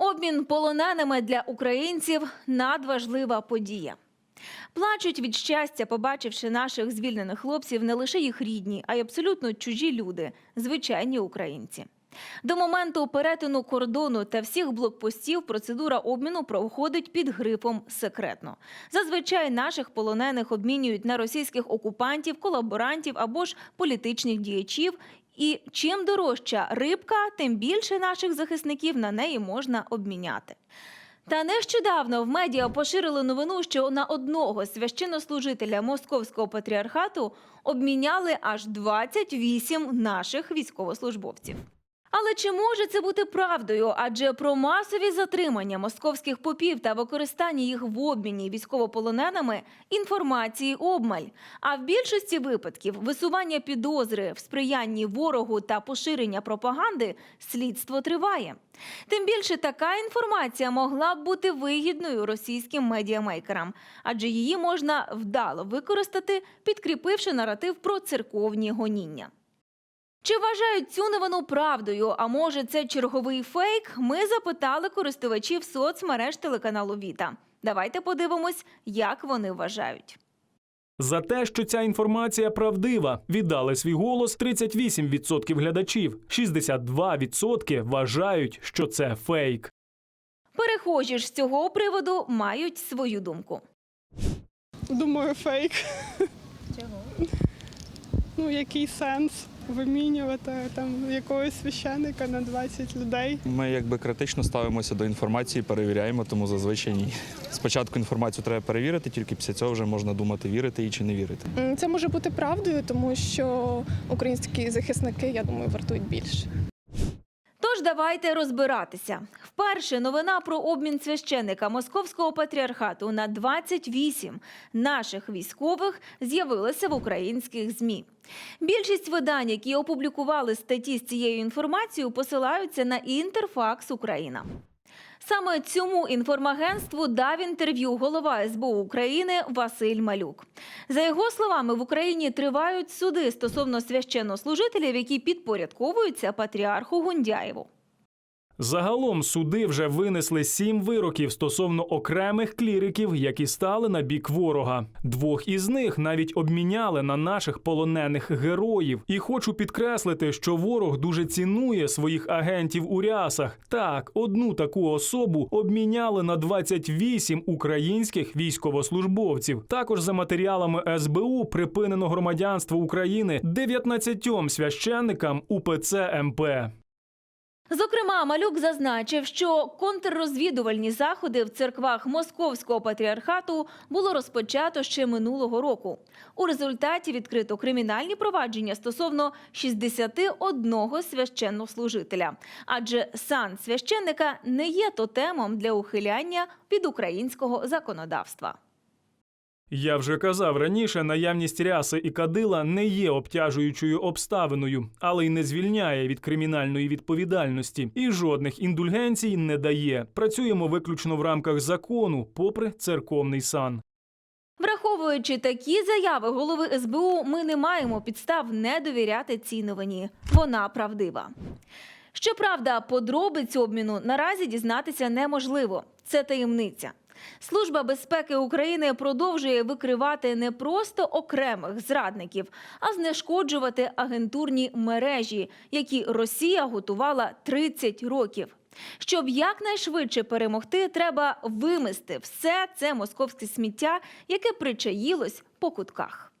Обмін полоненими для українців надважлива подія. Плачуть від щастя, побачивши наших звільнених хлопців не лише їх рідні, а й абсолютно чужі люди, звичайні українці. До моменту перетину кордону та всіх блокпостів процедура обміну проходить під грифом секретно. Зазвичай наших полонених обмінюють на російських окупантів, колаборантів або ж політичних діячів. І чим дорожча рибка, тим більше наших захисників на неї можна обміняти. Та нещодавно в медіа поширили новину, що на одного священнослужителя московського патріархату обміняли аж 28 наших військовослужбовців. Але чи може це бути правдою? Адже про масові затримання московських попів та використання їх в обміні військовополоненими інформації обмаль. А в більшості випадків висування підозри в сприянні ворогу та поширення пропаганди слідство триває. Тим більше така інформація могла б бути вигідною російським медіамейкерам, адже її можна вдало використати, підкріпивши наратив про церковні гоніння. Чи вважають цю новину правдою? А може, це черговий фейк? Ми запитали користувачів соцмереж телеканалу Віта. Давайте подивимось, як вони вважають. За те, що ця інформація правдива, віддали свій голос 38% глядачів, 62% вважають, що це фейк. Перехожі ж з цього приводу мають свою думку. Думаю, фейк. Чого? Ну, який сенс вимінювати там якогось священика на 20 людей. Ми якби критично ставимося до інформації, перевіряємо, тому зазвичай ні. Спочатку інформацію треба перевірити, тільки після цього вже можна думати, вірити і чи не вірити. Це може бути правдою, тому що українські захисники, я думаю, вартують більше. Тож давайте розбиратися. Вперше новина про обмін священника московського патріархату на 28 наших військових з'явилася в українських змі. Більшість видань, які опублікували статті з цією інформацією, посилаються на Інтерфакс Україна. Саме цьому інформагентству дав інтерв'ю голова СБУ України Василь Малюк. За його словами, в Україні тривають суди стосовно священнослужителів, які підпорядковуються патріарху Гундяєву. Загалом суди вже винесли сім вироків стосовно окремих кліриків, які стали на бік ворога. Двох із них навіть обміняли на наших полонених героїв. І хочу підкреслити, що ворог дуже цінує своїх агентів у рясах. Так, одну таку особу обміняли на 28 українських військовослужбовців. Також за матеріалами СБУ припинено громадянство України 19 священникам УПЦ МП. Зокрема, Малюк зазначив, що контррозвідувальні заходи в церквах Московського патріархату було розпочато ще минулого року. У результаті відкрито кримінальні провадження стосовно 61 священнослужителя. Адже сан священника не є тотемом для ухиляння від українського законодавства. Я вже казав раніше, наявність ряси і кадила не є обтяжуючою обставиною, але й не звільняє від кримінальної відповідальності і жодних індульгенцій не дає. Працюємо виключно в рамках закону, попри церковний сан. Враховуючи такі заяви голови СБУ, ми не маємо підстав не довіряти цій новині. Вона правдива. Щоправда, подробиць обміну наразі дізнатися неможливо. Це таємниця. Служба безпеки України продовжує викривати не просто окремих зрадників, а знешкоджувати агентурні мережі, які Росія готувала 30 років. Щоб якнайшвидше перемогти, треба вимести все це московське сміття, яке причаїлось по кутках.